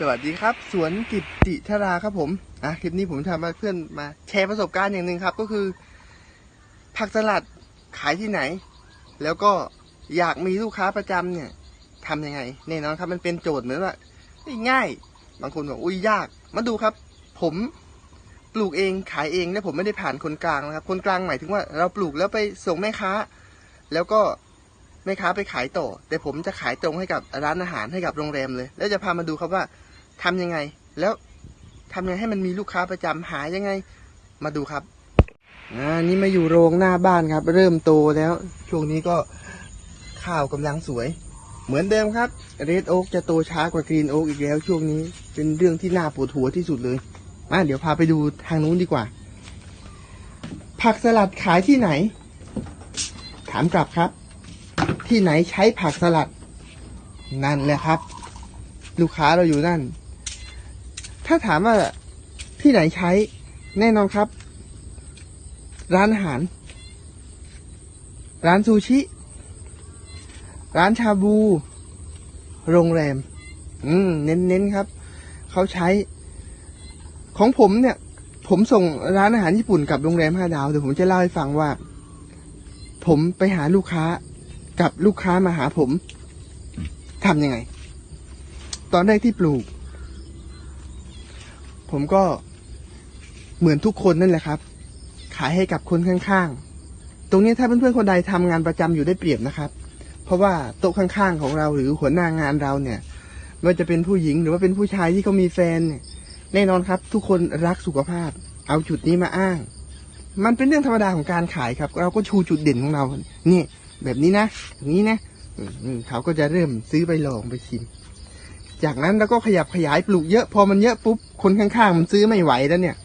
สวัสดีครับ สวนกิตติธราครับผมอะคลิปนี้ผมทำมาเพื่อนมาแชร์ประสบการณ์อย่างหนึ่งครับ ก็คือ ผักสลัดขายที่ไหน แล้วก็อยากมีลูกค้าประจำเนี่ยทำยังไงแน่นอนครับมันเป็นโจทย์เหมือนว่าง่าย บางคนบอกอุ้ยยาก มาดูครับ ผมปลูกเองขายเองและผมไม่ได้ผ่านคนกลางนะครับ คนกลางหมายถึงว่าเราปลูกแล้วไปส่งแม่ค้า แล้วก็แม่ค้าไปขายต่อ แต่ผมจะขายตรงให้กับร้านอาหารให้กับโรงแรมเลย แล้วจะพามาดูครับว่า ทำยังไง แล้วทำยังไงให้มันมีลูกค้าประจำหายังไง มาดูครับอ่านี่มาอยู่โรงหน้าบ้านครับ เริ่มโตแล้ว ช่วงนี้ก็ข้าวกำลังสวย เหมือนเดิมครับเรดโอ๊กจะโตช้ากว่ากรีนโอ๊กอีกแล้ว ช่วงนี้เป็นเรื่องที่น่าปวดหัวที่สุดเลยมาเดี๋ยวพาไปดูทางนู้นดีกว่า ผักสลัดขายที่ไหน ถามกลับครับ ที่ไหนใช้ผักสลัด นั่นแหละครับ ลูกค้าเราอยู่นั่น ถ้าถามว่าที่ไหนใช้ แน่นอนครับ ร้านอาหาร ร้านซูชิ ร้านชาบู โรงแรม อืม เน้นๆครับ เขาใช้ ของผมเนี่ย ผมส่งร้านอาหารญี่ปุ่นกับโรงแรมห้าดาวเดี๋ยวผมจะเล่าให้ฟังว่า ผมไปหาลูกค้ากับลูกค้ามาหาผมทำยังไง ตอนแรกที่ปลูก ผมก็เหมือนทุกคนนั่นแหละครับ ขายให้กับคนข้างๆ ตรงนี้ถ้าเพื่อนๆคนใดทำงานประจำอยู่ได้เปรียบนะครับ เพราะว่าโต๊ะข้างๆของเราหรือหัวหน้างานเราเนี่ยไม่ว่าจะเป็นผู้หญิงหรือว่าเป็นผู้ชายที่เขามีแฟนเนี่ยแน่นอนครับ ทุกคนรักสุขภาพ เอาจุดนี้มาอ้าง มันเป็นเรื่องธรรมดาของการขายครับ เราก็ชูจุดเด่นของเรา นี่ แบบนี้นะอย่างนี้นะเขาก็จะเริ่มซื้อไปลองไปชิม จากนั้นเราก็ขยับขยายปลูกเยอะพอมันเยอะปุ๊บคนข้างๆ มันซื้อไม่ไหวแล้วเนี่ย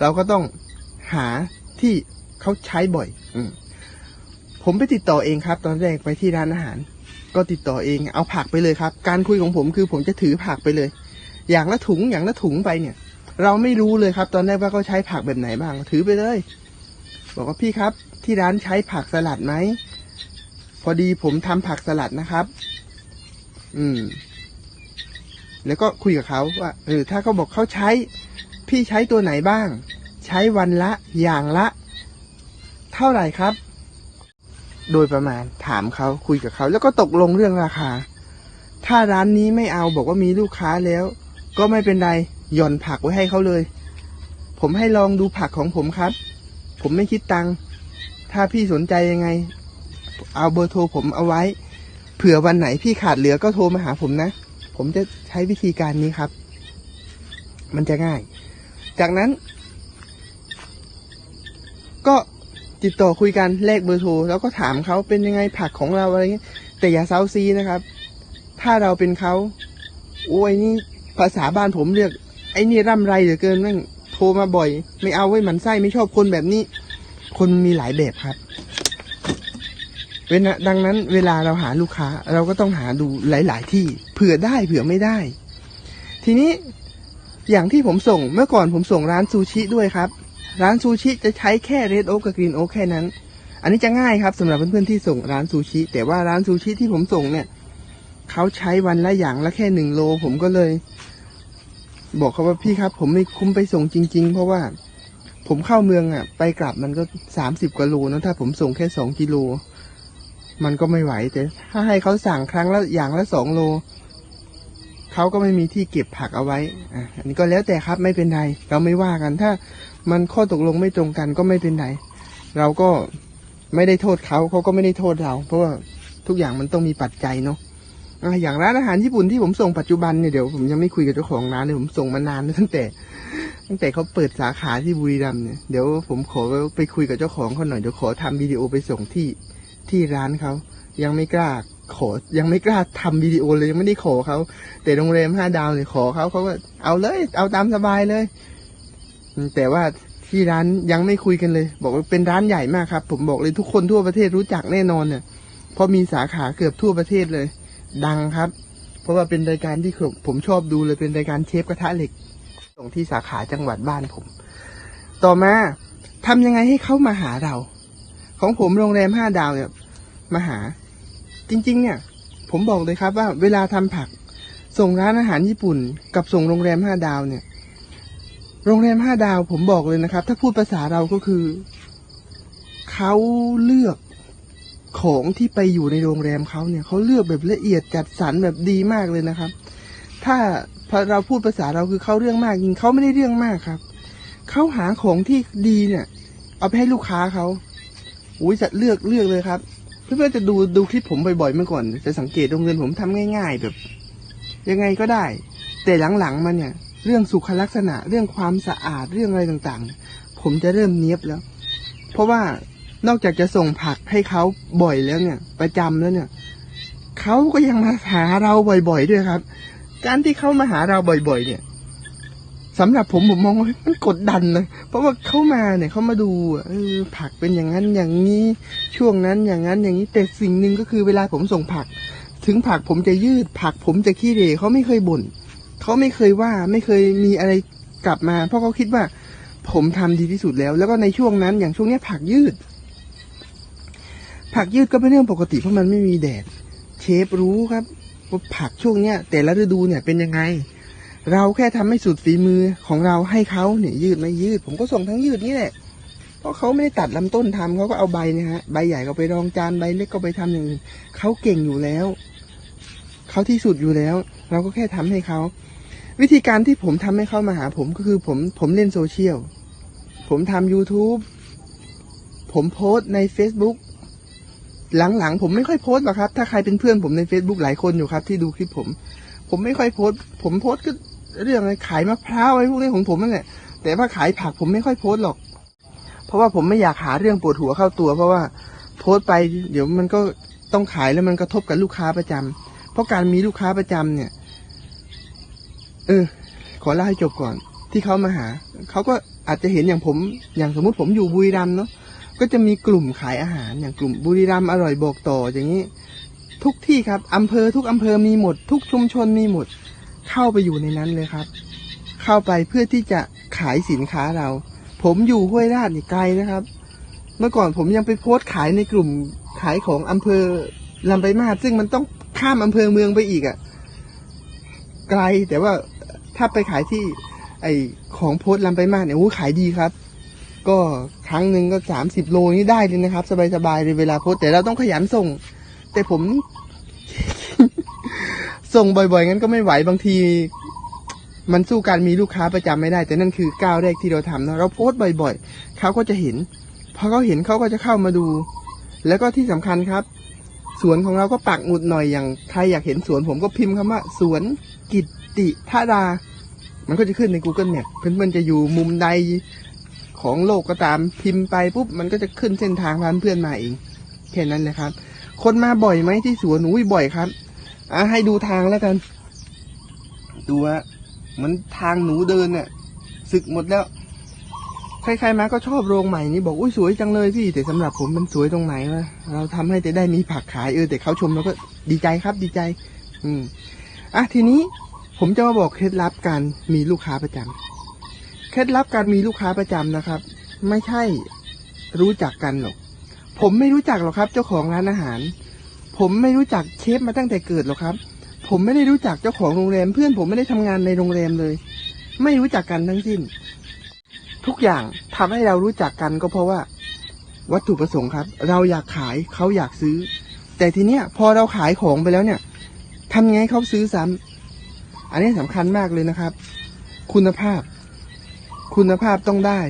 เราก็ต้องหาที่เขาใช้บ่อย อืผมไปติดต่อเองครับ ตอนแรกไปที่ร้านอาหาร ก็ติดต่อเองเอาผักไปเลยครับ การคุยของผมคือผมจะถือผักไปเลย อย่างละถุงอย่างละถุงไปเนี่ย เราไม่รู้เลยครับ ตอนแรกว่าเขาใช้ผักแบบไหนบ้าง ถือไปเลย บอกว่าพี่ครับ ที่ร้านใช้ผักสลัดไหมพอดีผมทำผักสลัดนะครับ อืม แล้วก็คุยกับเขาว่าเออถ้าเขาบอกเขาใช้ พี่ใช้ตัวไหนบ้าง ใช้วันละอย่างละ เท่าไหร่ครับ โดยประมาณถามเขาคุยกับเขา แล้วก็ตกลงเรื่องราคา ถ้าร้านนี้ไม่เอาบอกว่ามีลูกค้าแล้ว ก็ไม่เป็นไรหย่อนผักไว้ให้เขาเลย ผมให้ลองดูผักของผมครับ ผมไม่คิดตังค์ถ้าพี่สนใจยังไง เอาเบอร์โทรผมเอาไว้ เผื่อวันไหนพี่ขาดเหลือก็โทรมาหาผมนะ ผมจะใช้วิธีการนี้ครับ มันจะง่าย จากนั้น ก็ติดต่อคุยกันแลกเบอร์โทรแล้วก็ถามเขาเป็นยังไงผักของเราอะไรเงี้ยแต่อย่าเซาซีนะครับ ถ้าเราเป็นเขาโอ้ยนี่ภาษาบ้านผมเรียก ไอ้นี่ร่ำไรเหลือเกินนั่งโทรมาบ่อย ไม่เอาไว้หมันไส้ไม่ชอบคนแบบนี้ คนมีหลายแบบครับ เวลาดังนั้นเวลาเราหาลูกค้า เราก็ต้องหาดูหลาย ๆ ที่เผื่อได้เผื่อไม่ได้ ทีนี้อย่างที่ผมส่งเมื่อก่อนผมส่งร้านซูชิด้วยครับ ร้านซูชิจะใช้แค่เรดโอ๊กกับกรีนโอ๊กแค่นั้น อันนี้จะง่ายครับสำหรับเพื่อนๆที่ส่งร้านซูชิ แต่ว่าร้านซูชิที่ผมส่งเนี่ยเขาใช้วันละอย่างละแค่หนึ่งโล ผมก็เลย บอกเขาว่าพี่ครับ ผมไม่คุ้มไปส่งจริง ๆ เพราะว่าผมเข้าเมืองอะ ไปกลับมันก็สามสิบกว่าโลนะถ้าผมส่งแค่สองกิโล มันก็ไม่ไหวแต่ถ้าให้เขาสั่งครั้งละอย่างละสองโลเขาก็ไม่มีที่เก็บผักเอาไว้อะอันนี้ก็แล้วแต่ครับไม่เป็นไรเราไม่ว่ากันถ้ามันข้อตกลงไม่ตรงกันก็ไม่เป็นไรเราก็ไม่ได้โทษเขาเขาก็ไม่ได้โทษเรา เพราะว่าทุกอย่างมันต้องมีปัจจัยเนาะอย่างร้านอาหารญี่ปุ่นที่ผมส่งปัจจุบันเนี่ยเดี๋ยวผมยังไม่คุยกับเจ้าของร้านเลยผมส่งมานานแล้วตั้งแต่ ตั้งแต่เขาเปิดสาขาที่บุรีรัมย์เนี่ยเดี๋ยวผมขอไปคุยกับเจ้าของเขาหน่อยเดี๋ยวขอทำวิดีโอไปส่งที่ ที่ร้านเขายังไม่กล้าขอ ยังไม่กล้าทำวิดีโอเลยยังไม่ได้ขอเขาแต่โรงแรมห้าดาวเนี่ยขอเขาเขาก็เอาเลย เอาตามสบายเลย แต่ว่าที่ร้านยังไม่คุยกันเลย บอกว่าเป็นร้านใหญ่มากครับ ผมบอกเลยทุกคนทั่วประเทศรู้จักแน่นอนเนี่ยเพราะมีสาขาเกือบทั่วประเทศเลย ดังครับ เพราะว่าเป็นรายการที่ผมผมชอบดูเลยเป็นรายการเชฟกระทะเหล็กส่งที่สาขาจังหวัดบ้านผม ต่อมาทำยังไงให้เขามาหาเรา ของผมโรงแรมห้าดาวเนี่ยมาหา จริง ๆ เนี่ย ผมบอกเลยครับว่าเวลาทำผัก ส่งร้านอาหารญี่ปุ่น กับส่งโรงแรมห้าดาวเนี่ย โรงแรมห้าดาวผมบอกเลยนะครับ ถ้าพูดภาษาเราก็คือเขาเลือกของที่ไปอยู่ในโรงแรมเขาเนี่ยเขาเลือกแบบละเอียดจัดสรรแบบดีมากเลยนะครับ ถ้าพอเราพูดภาษาเราคือเขาเรื่องมากจริงเขาไม่ได้เรื่องมากครับเขาหาของที่ดีเนี่ย เอาไปให้ลูกค้าเขา อุ้ยจะเลือกเลือกเลยครับเพื่อนๆจะดูดูคลิปผมบ่อยๆเมื่อก่อน จะสังเกตโรงเรียนผมทำง่าย ๆ แบบ ยังไงก็ได้ แต่หลังๆมาเนี่ย เรื่องสุขลักษณะเรื่องความสะอาดเรื่องอะไรต่างๆ ผมจะเริ่มเนี้ยบแล้ว เพราะว่านอกจากจะส่งผักให้เขาบ่อยแล้วเนี่ย ประจำแล้วเนี่ยเขาก็ยังมาหาเราบ่อย ๆ ด้วยครับ การที่เขามาหาเราบ่อย ๆ เนี่ย สำหรับผมผมมองว่ามันกดดันเลย เพราะว่าเขามาเนี่ยเขามาดูอะเออผักเป็นอย่างนั้นอย่างนี้ช่วงนั้นอย่างนั้นอย่างนี้แต่สิ่งหนึ่งก็คือเวลาผมส่งผัก ถึงผักผมจะยืด ผักผมจะขี้เหร่เขาไม่เคยบ่นเขาไม่เคยว่าไม่เคยมีอะไรกลับมา เพราะเขาคิดว่า ผมทำดีที่สุดแล้ว แล้วก็ในช่วงนั้นอย่างช่วงเนี้ยผักยืด ผักยืดก็เป็นเรื่องปกติเพราะมันไม่มีแดด เชฟรู้ครับว่าผักช่วงเนี้ย แต่ละฤดูเนี่ยเป็นยังไง เราแค่ทำให้สุดฝีมือของเราให้เขาเนี่ยยืดไม่ยืด ผมก็ส่งทั้งยืดนี่แหละเพราะเขาไม่ได้ตัดลำต้นทำเขาก็เอาใบเนี่ยฮะใบใหญ่ก็ไปรองจานใบเล็กก็ไปทำอย่างอื่นเขาเก่งอยู่แล้วเขาที่สุดอยู่แล้ว เราก็แค่ทำให้เขาวิธีการที่ผมทำให้เขามาหาผมก็คือผมผมเล่นโซเชียลผมทำ YouTube ผมโพสต์ใน Facebook หลังๆผมไม่ค่อยโพสต์หรอกครับ ถ้าใครเป็นเพื่อนผมใน Facebook หลายคนอยู่ครับ ที่ดูคลิปผม ผมไม่ค่อยโพสต์ผมโพสต์ก็ เรื่องอะไรขายมะพร้าวไอะไรพวกนี้ของผมนั่นแหละแต่ว่าขายผักผมไม่ค่อยโพสต์หรอก เพราะว่าผมไม่อยากหาเรื่องปวดหัวเข้าตัว เพราะว่าโพสต์ไปเดี๋ยวมันก็ต้องขายแล้วมันกระทบกับลูกค้าประจำเพราะการมีลูกค้าประจำเนี่ย เออ ขอเล่าให้จบก่อน ที่เขามาหาเขาก็อาจจะเห็นอย่างผม อย่างสมมุติผมอยู่บุรีรัมย์เนาะก็จะมีกลุ่มขายอาหารอย่างกลุ่มบุรีรัมย์อร่อยบอกต่ออย่างนี้ ทุกที่ครับอำเภอทุกอำเภอมีหมด ทุกชุมชนมีหมด เข้าไปอยู่ในนั้นเลยครับ เข้าไปเพื่อที่จะขายสินค้าเรา ผมอยู่ห้วยราชนี่ไกลนะครับ เมื่อก่อนผมยังไปโพสต์ขายในกลุ่มขายของอำเภอลำไปมาซึ่งมันต้องข้ามอำเภอเมืองไปอีกอะ่ะ ไกลแต่ว่าถ้าไปขายที่ ไอของโพสต์ลำไปมาเนี่ยโอ้ขายดีครับ ก็ครั้งหนึ่งก็สามสิบโลนี่ได้เลยนะครับ สบายๆเลยเวลาโพสต์แต่เราต้องขยันส่ง แต่ผม ส่งบ่อยๆงั้นก็ไม่ไหวบางที มันสู้การมีลูกค้าประจำไม่ได้ แต่นั่นคือก้าวแรกที่เราทำนะเราโพสต์บ่อย ๆเขาก็จะเห็นพอเขาเห็นเขาก็จะเข้ามาดู แล้วก็ที่สำคัญครับ สวนของเราก็ปักหมุดหน่อยอย่างใครอยากเห็นสวนผมก็พิมพ์คำว่า สวนกิตติธาดา มันก็จะขึ้นใน Google Map เพื่อนๆจะอยู่มุมใดของโลกก็ตามพิมพ์ไปปุ๊บมันก็จะขึ้นเส้นทางพาเพื่อนมาเองแค่นั้นเลยครับ คนมาบ่อยไหมที่สวนอุ้ยบ่อยครับ อะให้ดูทางแล้วกัน ดูฮะมันทางหนูเดินเนี่ยศึกหมดแล้ว ใครๆมาก็ชอบโรงใหม่นี้บอกอุ้ยสวยจังเลยพี่ แต่สำหรับผมมันสวยตรงไหนวะเราทำให้แต่ได้มีผักขายเออแต่เขาชมเราก็ดีใจครับดีใจ อืมอะทีนี้ผมจะมาบอกเคล็ดลับการมีลูกค้าประจำเคล็ดลับการมีลูกค้าประจำนะครับ ไม่ใช่รู้จักกันหรอกผมไม่รู้จักหรอกครับ เจ้าของร้านอาหาร ผมไม่รู้จักเชฟมาตั้งแต่เกิดหรอกครับ ผมไม่ได้รู้จักเจ้าของโรงแรม เพื่อนผมไม่ได้ทำงานในโรงแรมเลย ไม่รู้จักกันทั้งสิ้น ทุกอย่างทำให้เรารู้จักกันก็เพราะว่า วัตถุประสงค์ครับ เราอยากขายเขาอยากซื้อ แต่ทีเนี้ยพอเราขายของไปแล้วเนี่ยทำไงให้เขาซื้อซ้ำอันนี้สำคัญมากเลยนะครับ คุณภาพ คุณภาพต้องได้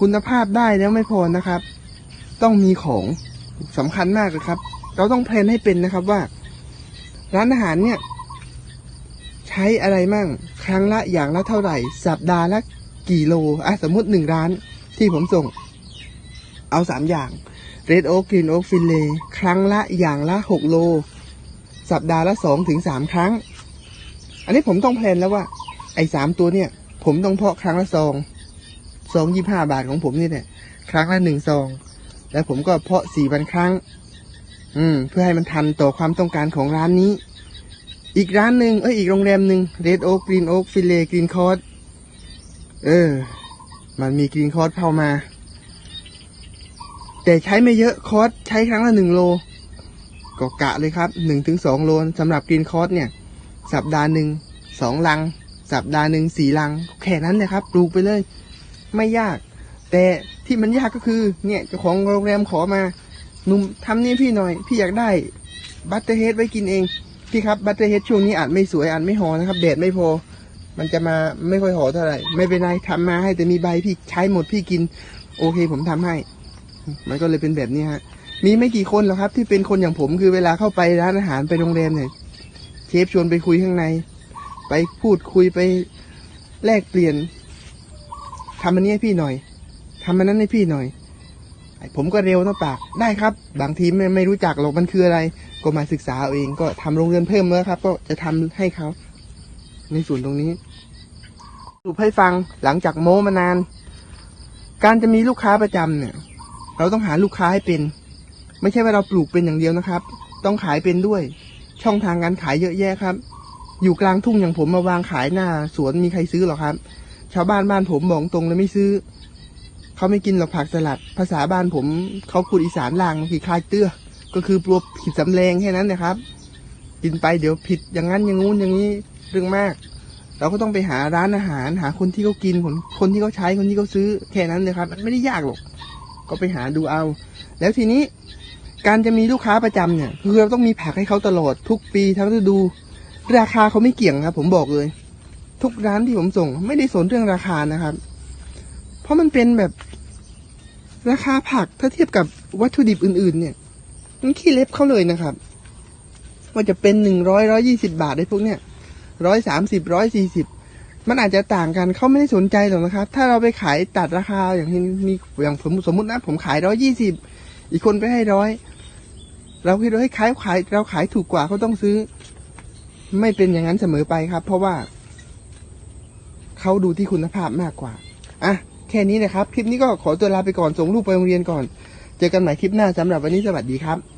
คุณภาพได้แล้วไม่พอนะครับ ต้องมีของสำคัญมากเลยครับ เราต้องแพลนให้เป็นนะครับว่า ร้านอาหารเนี่ย ใช้อะไรมั่ง ครั้งละอย่างละเท่าไหร่ สัปดาห์ละกี่โลอะสมมติหนึ่งร้านที่ผมส่ง เอาสามอย่าง Red Oak Green Oak f i n l a y ครั้งละอย่างละหกโล สัปดาห์ละสองถึงสามครั้ง อันนี้ผมต้องแพลนแล้วว่า ไอ้สามตัวเนี่ย ผมต้องเพาะครั้งละซองซองยี่ห้าบาทของผมนี่แหละครั้งละหนึ่งซอง แล้วผมก็เพาะสี่พันครั้ง อืม เพื่อให้มันทันต่อความต้องการของร้านนี้ อีกร้านหนึ่งเอ้ยอีกโรงแรมหนึ่ง Red Oak Green Oak f i n l a y Green Court เออ มันมี Green Court เข้ามา แต่ใช้ไม่เยอะคอร์สใช้ครั้งละหนึ่งโลก็กะเลยครับหนึ่งถึงสองโลสำหรับ Green Court เนี่ย สัปดาห์หนึ่งสองลัง สัปดาห์หนึ่งสี่ลัง แค่นั้นเลยครับปลูกไปเลย ไม่ยาก แต่ที่มันยากก็คือ เนี่ยเจ้าของโรงแรมขอมา หนุ่มทำนี่พี่หน่อย พี่อยากได้บัตเตอร์เฮดไว้กินเอง พี่ครับบัตเตอร์เฮดช่วงนี้อาจไม่สวยอาจไม่หอนะครับแดดไม่พอ มันจะมาไม่ค่อยหอเท่าไหร่ ไม่เป็นไรทำมาให้แต่มีใบพี่ใช้หมดพี่กิน โอเคผมทำให้ มันก็เลยเป็นแบบนี้ฮะมีไม่กี่คนหรอกครับ ที่เป็นคนอย่างผมคือเวลาเข้าไปร้านอาหารไปโรงแรมเนี่ยเชฟชวนไปคุยข้างใน ไปพูดคุยไปแลกเปลี่ยนทำอันนี้ให้พี่หน่อยทำอันนั้นให้พี่หน่อย ไอผมก็เร็วนะปากได้ครับ บางทีไม่ไม่รู้จักหรอกมันคืออะไร ก็มาศึกษาเอาเองก็ทำโรงเรียนเพิ่มแล้วครับ ก็จะทำให้เขา ในส่วนตรงนี้สรุปให้ฟังหลังจากโม้มานาน การจะมีลูกค้าประจำเนี่ย เราต้องหาลูกค้าให้เป็น ไม่ใช่ว่าเราปลูกเป็นอย่างเดียวนะครับ ต้องขายเป็นด้วย ช่องทางการขายเยอะแยะครับ อยู่กลางทุ่งอย่างผมมาวางขายหน้า สวนมีใครซื้อหรอครับ ชาวบ้านบ้านผมบอกตรงเลยไม่ซื้อ เขาไม่กินหรอกผักสลัด ภาษาบ้านผมเขาพูดอีสานล่างคือคลายเตื้อ ก็คือปลวผิดสำแรงแค่นั้นนะครับ กินไปเดี๋ยวผิดอย่างนั้นอย่างงู้นอย่างนี้เรื่องมาก เราก็ต้องไปหาร้านอาหารหาคนที่เขากินคนคนที่เขาใช้คนที่เขาซื้อแค่นั้นเลยครับ มันไม่ได้ยากหรอก ก็ไปหาดูเอา แล้วทีนี้การจะมีลูกค้าประจำเนี่ยคือเราต้องมีผักให้เขาตลอดทุกปีทั้งฤดู ราคาเขาไม่เกี่ยงครับ ผมบอกเลย ทุกร้านที่ผมส่ง ไม่ได้สนเรื่องราคานะครับ ราะมันเป็นแบบราคาผักถ้าเทียบกับวัตถุดิบอื่น ๆ เนี่ยมันขี้เล็บเขาเลยนะครับ ว่าจะเป็นหนึ่งร้อยร้อยี่สิบาทไอ้พวกเนี้ยร้อยสามสิบร้อยสี่สิบมันอาจจะต่างกันเขาไม่ได้สนใจหรอกนะครับ ถ้าเราไปขายตัดราคาอย่างที่มีอย่างผมสมมตินะ ผมขายร้อยี่สิบอีกคนไปให้ร้อยเราคิดว่าให้ขายขายเราขายถูกกว่าเขาต้องซื้อ ไม่เป็นอย่างนั้นเสมอไปครับ เพราะว่าเขาดูที่คุณภาพมากกว่าอะ แค่นี้นะครับ คลิปนี้ก็ขอตัวลาไปก่อนส่งลูกไปโรงเรียนก่อน เจอกันใหม่คลิปหน้าสำหรับวันนี้สวัสดีครับ